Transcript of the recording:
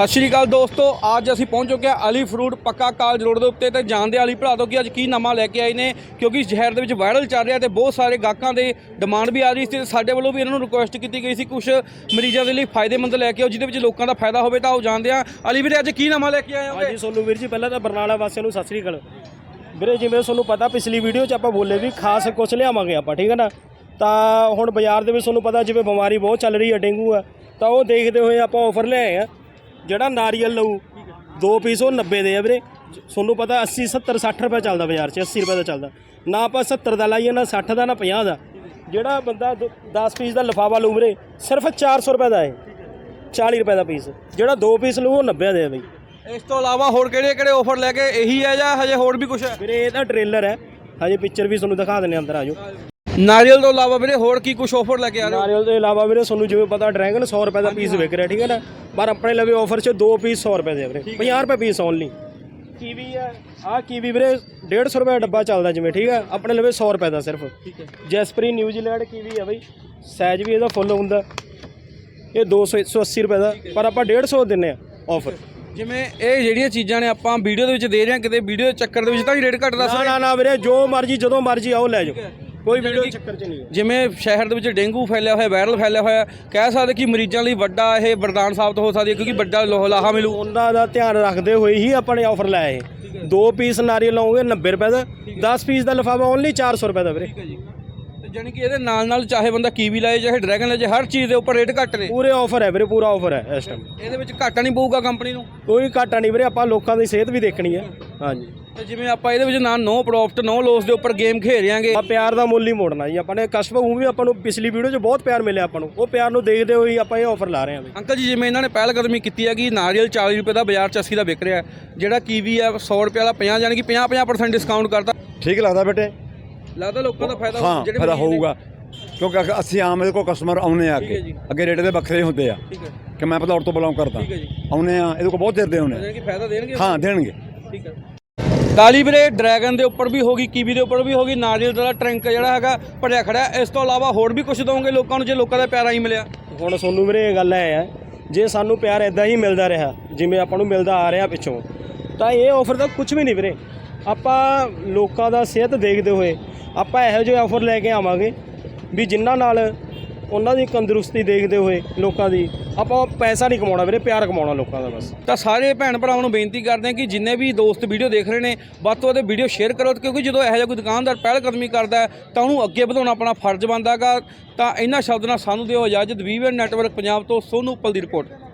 ਸਤਿ ਸ਼੍ਰੀ ਅਕਾਲ ਦੋਸਤੋ, ਅੱਜ ਅਸੀਂ ਪਹੁੰਚ ਚੁੱਕੇ ਹਾਂ Ali fruit Pakka college road ਦੇ ਉੱਤੇ ਤੇ ਜਾਣਦੇ ਅਲੀ ਭਰਾ ਤੋਂ ਕਿ ਅੱਜ ਕੀ ਨਵਾਂ ਲੈ ਕੇ ਆਏ ਨੇ, ਕਿਉਂਕਿ ਸ਼ਹਿਰ ਦੇ ਵਿੱਚ ਵਾਇਰਲ ਚੱਲ ਰਿਹਾ ਤੇ ਬਹੁਤ ਸਾਰੇ ਗਾਹਕਾਂ ਦੇ ਡਿਮਾਂਡ ਵੀ ਆ ਰਹੀ ਸੀ ਤੇ ਸਾਡੇ ਵੱਲੋਂ ਵੀ ਇਹਨਾਂ ਨੂੰ ਰਿਕੁਐਸਟ ਕੀਤੀ ਗਈ ਸੀ ਕੁਝ ਮਰੀਜ਼ਾਂ ਦੇ ਲਈ ਫਾਇਦੇਮੰਦ ਲੈ ਕੇ ਆਓ, ਜਿਹਦੇ ਵਿੱਚ ਲੋਕਾਂ ਦਾ ਫਾਇਦਾ ਹੋਵੇ ਤਾਂ ਉਹ ਜਾਣਦੇ ਆ ਅਲੀ ਵੀਰੇ, ਅੱਜ ਕੀ ਨਵਾਂ ਲੈ ਕੇ ਆਏ ਹੋ? ਹਾਂਜੀ, ਸੋਨੂੰ ਵੀਰ ਜੀ, ਪਹਿਲਾਂ ਤਾਂ ਬਰਨਾਲਾ ਵਾਸੀਆਂ ਨੂੰ ਸਤਿ ਸ੍ਰੀ ਅਕਾਲ। ਵੀਰੇ, ਜਿਵੇਂ ਤੁਹਾਨੂੰ ਪਤਾ, ਪਿਛਲੀ ਵੀਡੀਓ 'ਚ ਆਪਾਂ ਬੋਲੇ ਵੀ ਖਾਸ ਕੁਛ ਲਿਆਵਾਂਗੇ ਆਪਾਂ, ਠੀਕ ਹੈ ਨਾ? ਤਾਂ ਹੁਣ ਬਾਜ਼ਾਰ ਦੇ ਵਿੱਚ ਤੁਹਾਨੂੰ ਪਤਾ, ਜਿਵੇਂ ਬਿਮਾਰੀ ਬਹੁਤ ਚੱਲ ਰਹੀ ਹੈ, ਡੇਂਗੂ ਆ ਤਾਂ ਉਹ ਦੇਖਦੇ ਹੋਏ ਆਪਾਂ ਆਫਰ ਲਿਆਏ ਆ ਜਿਹੜਾ ਨਾਰੀਅਲ ਲਊ ਦੋ ਪੀਸ ਉਹ 90 ਦੇ ਆ ਵੀਰੇ। ਤੁਹਾਨੂੰ ਪਤਾ 80 70 60 ਰੁਪਏ ਚੱਲਦਾ ਬਾਜ਼ਾਰ 'ਚ 80 ਰੁਪਏ ਦਾ ਚੱਲਦਾ। ਨਾ ਆਪਾਂ 70 ਦਾ ਲਾਈਏ ਨਾ 60 ਦਾ ਨਾ 50 ਦਾ। ਜਿਹੜਾ ਬੰਦਾ 10 ਪੀਸ ਦਾ ਲਿਫਾਫਾ ਲਊ ਵੀਰੇ ਸਿਰਫ 400 ਰੁਪਏ ਦਾ ਹੈ 40 ਰੁਪਏ ਦਾ ਪੀਸ ਜਿਹੜਾ ਦੋ ਪੀਸ ਲਊ ਉਹ 90 ਦੇ ਆ ਬਈ। ਇਸ ਤੋਂ ਇਲਾਵਾ ਹੋਰ ਕਿਹੜੇ ਕਿਹੜੇ ਆਫਰ ਲੈ ਕੇ ਇਹੀ ਹੈ ਜਾਂ ਹਜੇ ਹੋਰ ਵੀ ਕੁਝ ਹੈ? ਵੀਰੇ ਇਹ ਤਾਂ ਟ੍ਰੇਲਰ ਹੈ। ਹਜੇ ਪਿਕਚਰ ਵੀ ਤੁਹਾਨੂੰ ਦਿਖਾ ਦਿੰਨੇ ਅੰਦਰ ਆਜੋ ਨਾਰੀਅਲ ਤੋਂ ਇਲਾਵਾ ਵੀਰੇ ਹੋਰ ਕੀ ਕੁਝ ਆਫਰ ਲੈ ਕੇ ਆ ਰਹੇ ਹੋ? ਨਾਰੀਅਲ ਤੋਂ ਇਲਾਵਾ ਵੀਰੇ ਤੁਹਾਨੂੰ ਜਿਵੇਂ ਪਤਾ ਡਰੈਗਨ 100 ਰੁਪਏ ਦਾ ਪੀਸ ਵਿਕ ਰਿਹਾ ਠੀਕ ਹੈ ਨਾ? ਪਰ ਆਪਣੇ ਲਵੇ ਆਫਰ 'ਚ ਦੋ ਪੀਸ 100 ਰੁਪਏ ਦੇ ਆ ਵੀਰੇ। 50 ਰੁਪਏ ਪੀਸ ਓਨਲੀ ਕੀਵੀ ਹੈ ਆਹ ਕੀਵੀ ਵੀਰੇ 150 ਰੁਪਏ ਦਾ ਡੱਬਾ ਚੱਲਦਾ ਜਿਵੇਂ ਠੀਕ ਹੈ? ਆਪਣੇ ਲਵੇ 100 ਰੁਪਏ ਦਾ ਸਿਰਫ। ਠੀਕ ਹੈ। ਜੈਸਪਰੀ ਨਿਊਜ਼ੀਲੈਂਡ ਕੀਵੀ ਹੈ ਬਈ। ਸਾਈਜ਼ ਵੀ ਇਹਦਾ ਫੁੱਲ ਹੁੰਦਾ। ਇਹ 200 180 ਰੁਪਏ ਦਾ ਪਰ ਆਪਾਂ 150 ਦਿੰਨੇ ਆ ਆਫਰ ਜਿਵੇਂ ਇਹ ਜਿਹੜੀਆਂ ਚੀਜ਼ਾਂ ਨੇ ਆਪਾਂ ਵੀਡੀਓ ਦੇ ਵਿੱਚ ਦੇ ਰਹੇ ਹਾਂ ਕਿਤੇ ਵੀਡੀਓ ਦੇ ਚੱਕਰ ਦੇ ਵਿੱਚ ਤਾਂ ਰੇਟ ਘੱਟ ਦੱਸ ਨਾ ਨਾ ਨਾ ਵੀਰੇ ਜੋ ਮਰਜ਼ੀ ਜਦੋਂ ਮਰਜ਼ੀ ਆਓ ਲੈ ਜਾਓ। ਕੋਈ ਵੀਡੀਓ ਚੱਕਰ 'ਚ ਨਹੀਂ ਜਿਵੇਂ ਸ਼ਹਿਰ ਦੇ ਵਿੱਚ ਡੇਂਗੂ ਫੈਲਿਆ ਹੋਇਆ ਵਾਇਰਲ ਫੈਲਿਆ ਹੋਇਆ ਕਹਿ ਸਕਦੇ ਕਿ ਮਰੀਜ਼ਾਂ ਲਈ ਵੱਡਾ ਇਹ ਵਰਦਾਨ ਸਾਬਤ ਹੋ ਸਕਦੀ ਹੈ ਕਿਉਂਕਿ ਵੱਡਾ ਲੋਹ ਮਿਲੂ। ਉਹਨਾਂ ਦਾ ਧਿਆਨ ਰੱਖਦੇ ਹੋਏ ਹੀ ਆਪਾਂ ਨੇ ਆਫਰ ਲਾਇਆ ਦੋ ਪੀਸ ਨਾਰੀਅਲ ਲਓਗੇ 90 ਰੁਪਏ ਦਾ। 10 ਪੀਸ ਦਾ ਲਿਫਾਫਾ ਓਨਲੀ 400 ਰੁਪਏ ਦਾ ਵੀਰੇ। ਠੀਕ ਹੈ ਜੀ। ਤੇ ਜਾਣੀ ਕਿ ਇਹਦੇ ਨਾਲ ਨਾਲ ਚਾਹੇ ਬੰਦਾ ਕੀਵੀ ਲਾਏ ਚਾਹੇ ਡਰੈਗਨ ਲਾਏ ਹਰ ਚੀਜ਼ ਦੇ ਉੱਪਰ ਰੇਟ ਘੱਟ ਨੇ। ਪੂਰੇ ਆਫਰ ਹੈ ਵੀਰੇ ਪੂਰਾ ਆਫਰ ਹੈ ਇਸ ਟਾਈਮ ਇਹਦੇ ਵਿੱਚ ਘਾਟਾ ਨਹੀਂ ਪਊਗਾ ਕੰਪਨੀ ਨੂੰ? ਕੋਈ ਘਾਟਾ ਨਹੀਂ ਵੀਰੇ ਆਪਾਂ ਲੋਕਾਂ ਦੀ ਸਿਹਤ ਵੀ ਦੇਖਣੀ ਹੈ। ਹਾਂਜੀ। ਤੇ ਜਿਵੇਂ ਆਪਾਂ ਇਹਦੇ ਵਿੱਚ ਨਾ ਨੋ ਪ੍ਰੋਫਿਟ ਨੋ ਲੋਸ ਦੇ ਉੱਪਰ ਗੇਮ ਖੇਡਾਂਗੇ ਆ ਪਿਆਰ ਦਾ ਮੁੱਲ ਹੀ ਮੋੜਨਾ ਜੀ। ਆਪਾਂ ਨੇ ਕਸਟਮਰ ਨੂੰ ਵੀ ਆਪਾਂ ਨੂੰ ਪਿਛਲੀ ਵੀਡੀਓ 'ਚ ਬਹੁਤ ਪਿਆਰ ਮਿਲਿਆ ਆਪਾਂ ਨੂੰ। ਉਹ ਪਿਆਰ ਨੂੰ ਦੇਖਦੇ ਹੋਏ ਹੀ ਆਪਾਂ ਇਹ ਆਫਰ ਲਾ ਰਹੇ ਹਾਂ ਵੀ। ਅੰਕਲ ਜੀ ਜਿਵੇਂ ਇਹਨਾਂ ਨੇ ਪਹਿਲ ਕਦਮੀ ਕੀਤੀ ਹੈ ਕਿ ਨਾਰੀਅਲ 40 ਰੁਪਏ ਦਾ ਬਾਜ਼ਾਰ 'ਚ 80 ਦਾ ਵਿਕ ਰਿਹਾ ਹੈ। ਜਿਹੜਾ ਕੀਵੀ ਹੈ 100 ਰੁਪਏ ਵਾਲਾ 50 ਜਾਣੀ ਕਿ 50 50% ਡਿਸਕਾਊਂਟ ਕਰਤਾ ਠੀਕ ਲੱਗਦਾ ਬੇਟੇ? ਲੱਗਦਾ ਲੋਕਾਂ ਦਾ ਫਾਇਦਾ ਹਾਂ ਜਿਹੜੇ ਫਾਇਦਾ। ਹੋਊਗਾ। ਕਿਉਂਕਿ ਅਸੀਂ ਆਮ ਇਹਦੇ ਕੋਲ ਕਸਟਮਰ ਆਉਨੇ ਆ ਹੈ ਅੱਗੇ। ਅੱਗੇ ਰੇਟ ਦੇ ਵੱਖਰੇ ਹੁੰਦੇ ਆ। ਠੀਕ ਹੈ। ਕਿ ਮੈਂ ਪਤਾ ਤੋਂ ਬਿਲੋਂਗ ਕਰਦਾ। ਠੀਕ ਹੈ ਜੀ। ਆਉਨੇ ਆ ਇਹਦੇ ਕੋਲ ਬਹੁਤ ਚਿਰ ਦੇ ਆਉਨੇ ਫਾਇਦਾ ਦੇਣਗੇ? ਹਾਂ ਦੇਣਗੇ। ਠੀਕ ਹੈ। ਕਾਲੀ ਵੀਰੇ ਡਰੈਗਨ ਦੇ ਉੱਪਰ ਵੀ ਹੋਗੀ ਕੀਵੀ ਦੇ ਉੱਪਰ ਵੀ ਹੋਗੀ ਨਾਰੀਅਲ ਦਾ ਟਰੰਕ ਜਿਹੜਾ ਹੈਗਾ ਭਰਿਆ ਖੜਾ। ਇਸ ਤੋਂ ਇਲਾਵਾ ਹੋਰ ਵੀ ਕੁਝ ਦੋਗੇ ਲੋਕਾਂ ਨੂੰ ਜੇ ਲੋਕਾਂ ਦਾ ਪਿਆਰਾ ਹੀ ਮਿਲਿਆ? ਹੁਣ ਤੁਹਾਨੂੰ ਵੀਰੇ ਇਹ ਗੱਲ ਹੈ ਜੇ ਸਾਨੂੰ ਪਿਆਰ ਇਦਾਂ ਹੀ ਮਿਲਦਾ ਰਿਹਾ ਜਿਵੇਂ ਆਪਾਂ ਨੂੰ ਮਿਲਦਾ ਆ ਰਿਹਾ ਪਿੱਛੋਂ ਤਾਂ ਇਹ ਆਫਰ ਤਾਂ ਕੁਝ ਵੀ ਨਹੀਂ ਵੀਰੇ। ਆਪਾਂ ਲੋਕਾਂ ਦਾ ਸਿਹਤ ਦੇਖਦੇ ਹੋਏ ਆਪਾਂ ਇਹੋ ਜਿਹੇ ਆਫਰ ਲੈ ਕੇ ਆਵਾਂਗੇ ਵੀ ਜਿਨ੍ਹਾਂ ਨਾਲ ਉਹਨਾਂ ਦੀ ਤੰਦਰੁਸਤੀ ਦੇਖਦੇ ਹੋਏ ਲੋਕਾਂ ਦੀ ਆਪਾਂ ਪੈਸਾ ਨਹੀਂ ਕਮਾਉਣਾ ਵੀਰੇ, ਪਿਆਰ ਕਮਾਉਣਾ ਲੋਕਾਂ ਦਾ ਬਸ। ਤਾਂ ਸਾਰੇ ਭੈਣ ਭਰਾਵਾਂ ਨੂੰ ਬੇਨਤੀ ਕਰਦੇ ਹਾਂ ਕਿ ਜਿੰਨੇ ਵੀ ਦੋਸਤ ਵੀਡੀਓ ਦੇਖ ਰਹੇ ਨੇ, ਵੱਧ ਤੋਂ ਵੱਧ ਵੀਡੀਓ ਸ਼ੇਅਰ ਕਰੋ, ਕਿਉਂਕਿ ਜਦੋਂ ਇਹੋ ਜਿਹਾ ਕੋਈ ਦੁਕਾਨਦਾਰ ਪਹਿਲ ਕਦਮੀ ਕਰਦਾ ਤਾਂ ਉਹਨੂੰ ਅੱਗੇ ਵਧਾਉਣਾ ਆਪਣਾ ਫਰਜ਼ ਬਣਦਾ ਹੈਗਾ। ਤਾਂ ਇਹਨਾਂ ਸ਼ਬਦ ਨਾਲ ਸਾਨੂੰ ਦਿਓ ਇਜਾਜ਼ਤ ਵੀਵਰ ਨੈਟਵਰਕ ਪੰਜਾਬ ਤੋਂ ਸੋਨੂ ਉੱਪਲ ਦੀ ਰਿਪੋਰਟ।